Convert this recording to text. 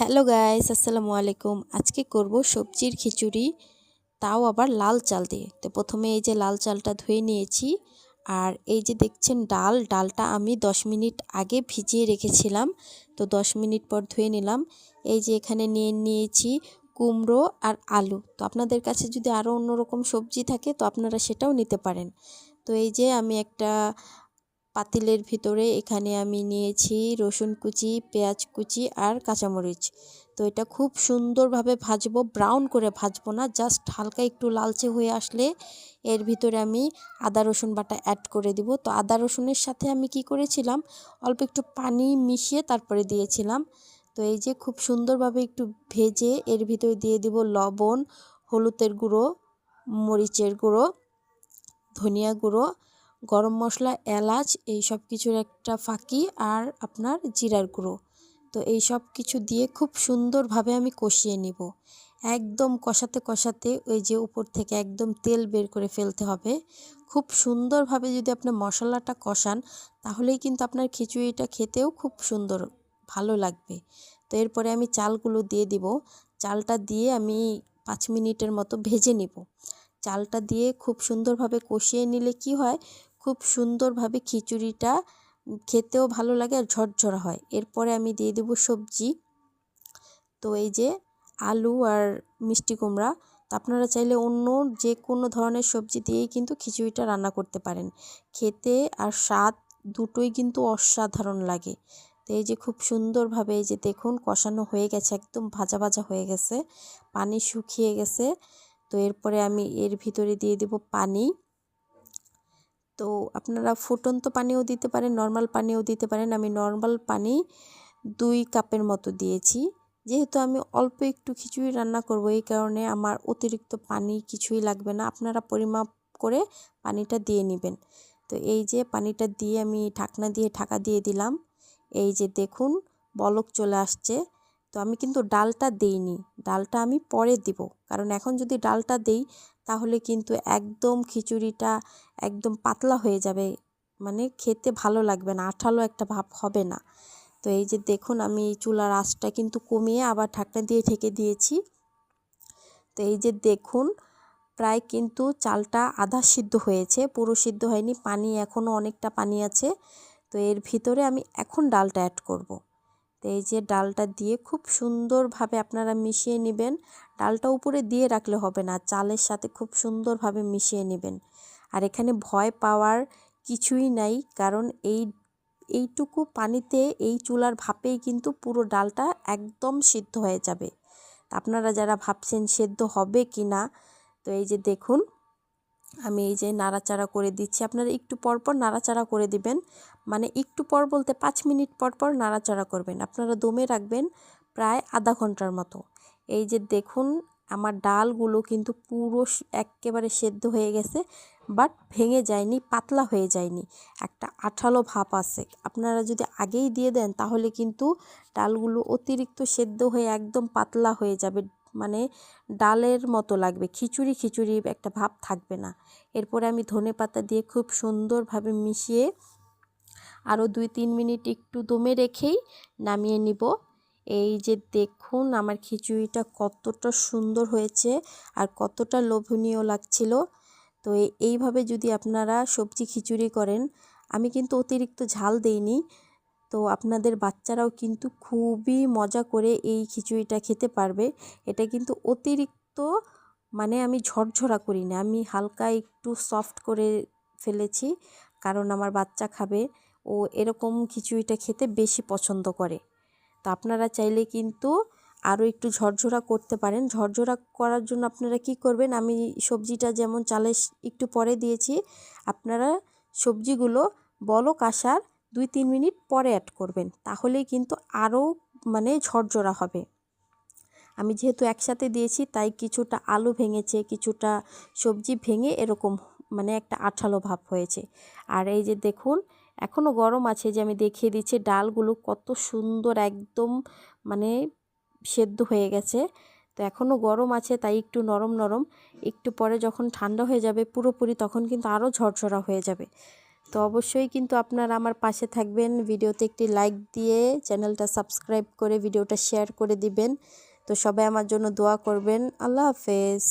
Hello guys, আসসালামু আলাইকুম। আজকে করব সবজির খিচুড়ি, তাও আবার লাল চাল দিয়ে। তো প্রথমে এই যে লাল চালটা ধুয়ে নিয়েছি, আর এই যে দেখছেন ডাল, ডালটা আমি 10 মিনিট আগে ভিজিয়ে রেখেছিলাম, তো 10 মিনিট পর ধুয়ে নিলাম। এই যে এখানে নিয়ে নিয়েছি কুমড়ো আর আলু। তো আপনাদের কাছে যদি আরও অন্যরকম সবজি থাকে, তো আপনারা সেটাও নিতে পারেন। তো এই যে আমি একটা পাতিলের ভিতরে এখানে আমি নিয়েছি রসুন কুচি, পেঁয়াজ কুচি আর কাঁচামরিচ। তো এটা খুব সুন্দরভাবে ভাজবো ব্রাউন করে ভাজবো না জাস্ট হালকা একটু লালচে হয়ে আসলে এর ভিতরে আমি আদা, রসুন বাটা অ্যাড করে দিব। তো আদা, রসুনের সাথে আমি কি করেছিলাম, অল্প একটু পানি মিশিয়ে তারপরে দিয়েছিলাম। তো এই যে খুব সুন্দরভাবে একটু ভেজে এর ভিতরে দিয়ে দিব লবণ, হলুদের গুঁড়ো, মরিচের গুঁড়ো, ধনিয়া গুঁড়ো গরম মশলা, এলাচ, এই সব কিছুর একটা ফাঁকি আর আপনার জিরার গুঁড়ো। তো এই সব কিছু দিয়ে খুব সুন্দরভাবে আমি কষিয়ে নিব। একদম কষাতে কষাতে ওই যে উপর থেকে একদম তেল বের করে ফেলতে হবে। খুব সুন্দরভাবে যদি আপনি মশলাটা কষান, তাহলেই কিন্তু আপনার খিচুড়িটা খেতেও খুব সুন্দর, ভালো লাগবে। তো এরপরে আমি চালগুলো দিয়ে দিব। চালটা দিয়ে আমি পাঁচ মিনিটের মতো ভেজে নিব। চালটা দিয়ে খুব সুন্দরভাবে কষিয়ে নিলে কি হয় খুব সুন্দরভাবে খিচুড়িটা খেতেও ভালো লাগে আর ঝরঝরা হয়। এরপরে আমি দিয়ে দেবো সবজি। তো এই যে আলু আর মিষ্টি কুমড়া, তো আপনারা চাইলে অন্য যে কোনো ধরনের সবজি দিয়েই কিন্তু খিচুড়িটা রান্না করতে পারেন। খেতে আর স্বাদ দুটোই কিন্তু অসাধারণ লাগে। তো এই যে খুব সুন্দরভাবে এই যে দেখুন কষানো হয়ে গেছে, একদম ভাজা ভাজা হয়ে গেছে, পানি শুকিয়ে গেছে। তো এরপরে আমি এর ভিতরে দিয়ে দেব পানি। তো আপনারা ফুটন্ত পানিও দিতে পারেন নর্মাল পানিও দিতে পারেন। আমি নর্মাল পানি দুই কাপের মতো দিয়েছি। যেহেতু আমি অল্প একটু খিচুড়ি রান্না করব, এই কারণে আমার অতিরিক্ত পানি কিছুই লাগবে না। আপনারা পরিমাপ করে পানিটা দিয়ে নেবেন। তো এই যে পানিটা দিয়ে আমি ঢাকনা দিয়ে ঢাকা দিয়ে দিলাম। এই যে দেখুন, বলক চলে আসছে। তো আমি কিন্তু ডালটা দেইনি। ডালটা আমি পরে দিব। কারণ এখন যদি ডালটা দেই তাহলে কিন্তু একদম খিচুড়িটা একদম পাতলা হয়ে যাবে। মানে খেতে ভালো লাগবে না, আঠালো একটা ভাব হবে না। তো এই যে দেখুন আমি চুলার আঁচটা কিন্তু কমিয়ে আবার ঢাকনা দিয়ে ঢেকে দিয়েছি। তো এই যে দেখুন প্রায় কিন্তু চালটা আধা সিদ্ধ হয়েছে, পুরো সিদ্ধ হয়নি, পানি এখনও অনেকটা পানি আছে। তো এর ভিতরে আমি এখন ডালটা অ্যাড করব। তো এই যে ডালটা দিয়ে খুব সুন্দরভাবে আপনারা মিশিয়ে নেবেন। ডালটা উপরে দিয়ে রাখলে হবে না, চালের সাথে খুব সুন্দরভাবে মিশিয়ে নেবেন। আর এখানে ভয় পাওয়ার কিছুই নাই, কারণ এই, এইটুকু পানিতে এই চুলার ভাপেই কিন্তু পুরো ডালটা একদম সিদ্ধ হয়ে যাবে। আপনারা যারা ভাবছেন সেদ্ধ হবে কি না, তো এই যে দেখুন, আমি এই যে নাড়াচাড়া করে দিচ্ছি। আপনারা একটু পরপর নাড়াচাড়া করে দিবেন মানে একটু পর বলতে পাঁচ মিনিট পর পর নাড়াচাড়া করবেন। আপনারা দমে রাখবেন প্রায় আধা ঘণ্টার মতো। এই যে দেখুন, আমার ডালগুলো কিন্তু পুরো একেবারে সেদ্ধ হয়ে গেছে, বাট ভেঙে যায়নি, পাতলা হয়ে যায়নি। একটা আঠালো ভাপ আছে। আপনারা যদি আগেই দিয়ে দেন, তাহলে কিন্তু ডালগুলো অতিরিক্ত সেদ্ধ হয়ে একদম পাতলা হয়ে যাবে। মানে ডালের মতো লাগবে, খিচুড়ি খিচুড়ি একটা ভাব থাকবে না। এরপরে আমি ধনে পাতা দিয়ে খুব সুন্দরভাবে মিশিয়ে আরও দুই তিন মিনিট একটু দমে রেখেই নামিয়ে নিব। এই যে দেখুন, আমার খিচুড়িটা কতটা সুন্দর হয়েছে আর কতটা লোভনীয় লাগছিল। তো এইভাবে যদি আপনারা সবজি খিচুড়ি করেন, আমি কিন্তু অতিরিক্ত ঝাল দেইনি। তো আপনাদের বাচ্চারাও কিন্তু খুবই মজা করে এই খিচুড়িটা খেতে পারবে। এটা কিন্তু অতিরিক্ত মানে আমি ঝরঝরা করি না, আমি হালকা একটু সফট করে ফেলেছি কারণ আমার বাচ্চা খাবে। ও এরকম খিচুড়িটা খেতে বেশি পছন্দ করে। তো আপনারা চাইলে কিন্তু আরও একটু ঝরঝরা করতে পারেন। ঝরঝরা করার জন্য আপনারা কি করবেন? আমি সবজিটা যেমন চালে একটু পরে দিয়েছি। আপনারা সবজিগুলো বলক আসার দুই তিন মিনিট পরে অ্যাড করবেন। তাহলেই কিন্তু আরও মানে ঝরঝরা হবে। আমি যেহেতু একসাথে দিয়েছি, তাই কিছুটা আলু ভেঙেছে, কিছুটা সবজি ভেঙে এরকম মানে একটা আঠালো ভাব হয়েছে। আর এই যে দেখুন এখনও গরম আছে, যে আমি দেখিয়ে দিচ্ছি, ডালগুলো কত সুন্দর একদম মানে সেদ্ধ হয়ে গেছে। তো এখনও গরম আছে, তাই একটু নরম নরম। একটু পরে যখন ঠান্ডা হয়ে যাবে পুরোপুরি, তখন কিন্তু আরও ঝরঝরা হয়ে যাবে। তো অবশ্যই কিন্তু আপনারা আমার পাশে থাকবেন, ভিডিওতে একটি লাইক দিয়ে চ্যানেলটা সাবস্ক্রাইব করে ভিডিওটা শেয়ার করে দিবেন। তো সবাই আমার জন্য দোয়া করবেন। আল্লাহ হাফেজ।